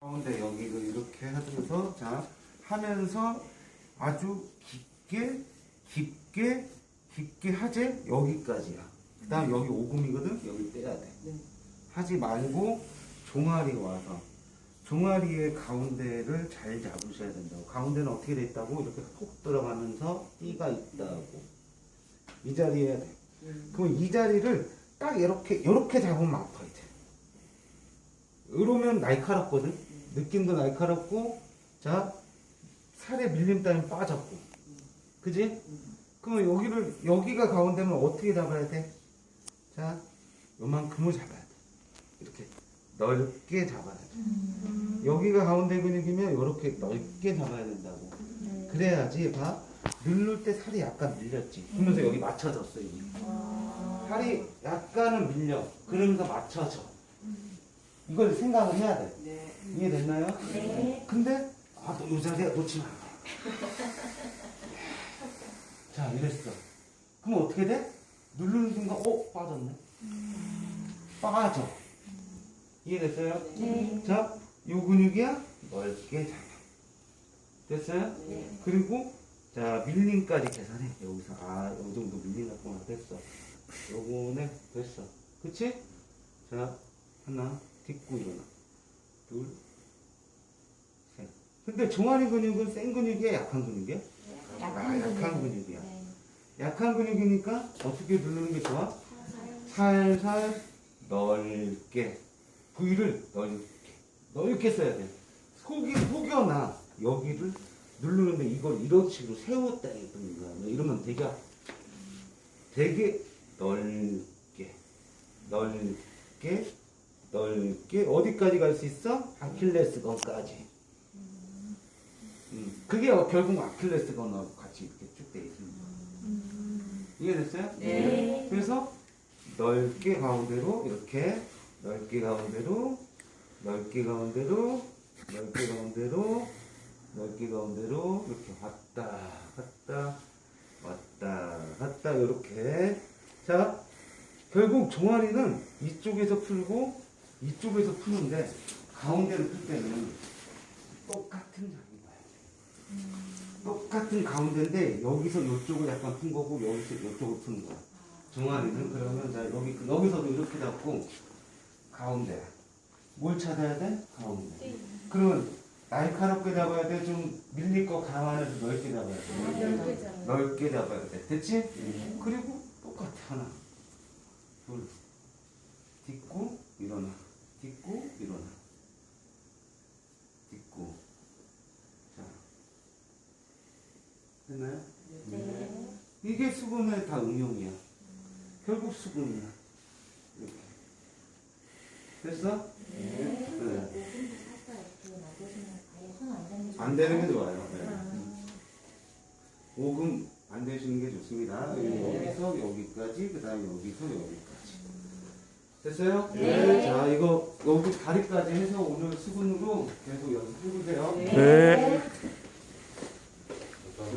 가운데 여기를 이렇게 하면서 자 하면서 아주 깊게 깊게 깊게 하재 여기까지야. 그 다음 여기 오금이거든. 여기 떼야 돼. 하지 말고 종아리 와서 종아리의 가운데를 잘 잡으셔야 된다고. 가운데는 어떻게 돼 있다고? 이렇게 톡 들어가면서 띠가 있다고. 이 자리에 돼. 그럼 이 자리를 딱 이렇게 이렇게 잡으면 아파 이제. 이러면 날카롭거든. 느낌도 날카롭고, 자 살에 밀림 따위 빠졌고, 그지? 그럼 여기를 여기가 가운데면 어떻게 잡아야 돼? 자, 요만큼을 잡아야 돼. 이렇게 넓게 잡아야 돼. 여기가 가운데 근육이면 이렇게 넓게 잡아야 된다고. 그래야지 봐. 누를 때 살이 약간 밀렸지. 그러면서 여기 맞춰졌어 여기. 살이 약간은 밀려. 그러면서 맞춰져. 이걸 생각을 해야 돼. 네. 이해됐나요? 네. 근데 아, 또요 자리에 놓치면 안 돼. 자, 이랬어. 그럼 어떻게 돼? 누르는 순간 어 빠졌네. 빠져. 이해됐어요? 네. 자, 요 근육이야 넓게 잡아. 됐어요? 네. 그리고 자 밀림까지 계산해. 여기서 아, 요 정도 밀림 갖고만 됐어. 요거네 됐어. 그치? 자, 하나 딛고 일어나. 둘, 셋. 근데 종아리 근육은 센 근육이야, 약한 근육이야? 아, 약한 근육이야. 네. 약한 근육이니까 어떻게 누르는 게 좋아? 살살 넓게 부위를 넓게 넓게 써야 돼. 속이 속여나 여기를 누르는데 이걸 이런 식으로 세웠다 이러는 거야. 너 이러면 되게. 되게 넓게 넓게 넓게 어디까지 갈 수 있어? 아킬레스건까지. 음, 그게 결국 아킬레스건하고 같이 이렇게 쭉 돼 있습니다. 이해됐어요? 네. 그래서 넓게 가운데로 이렇게 넓게 가운데로 넓게 가운데로 넓게 가운데로 넓게 가운데로 이렇게 왔다 갔다 왔다 갔다 이렇게 자 결국 종아리는 이쪽에서 풀고 이쪽에서 푸는데 가운데를 풀 때는 똑같은 장인 거야. 똑같은 가운데인데 여기서 이쪽을 약간 푼 거고 여기서 이쪽을 푸는 거야. 종아리는 그러면 자 여기 여기서도 이렇게 잡고 가운데 뭘 찾아야 돼? 가운데. 그러면 날카롭게 잡아야 돼? 좀 밀릴 거 감안해서 넓게 잡아야 돼? 넓게. 넓게 잡아야 돼. 됐지? 그리고 똑같아 하나, 둘, 딛고 일어나, 딛고 일어나, 딛고. 자, 됐나요? 네. 이게 수분의 다 응용이야. 결국 수분이야. 이렇게. 됐어? 네. 안 되는 게 좋아요. 네. 오금 안 되시는 게 좋습니다. 여기서 여기까지, 그 다음에 여기서 여기까지. 됐어요? 네. 자, 이거 여기 다리까지 해서 오늘 수분으로 계속 연습해보세요. 네.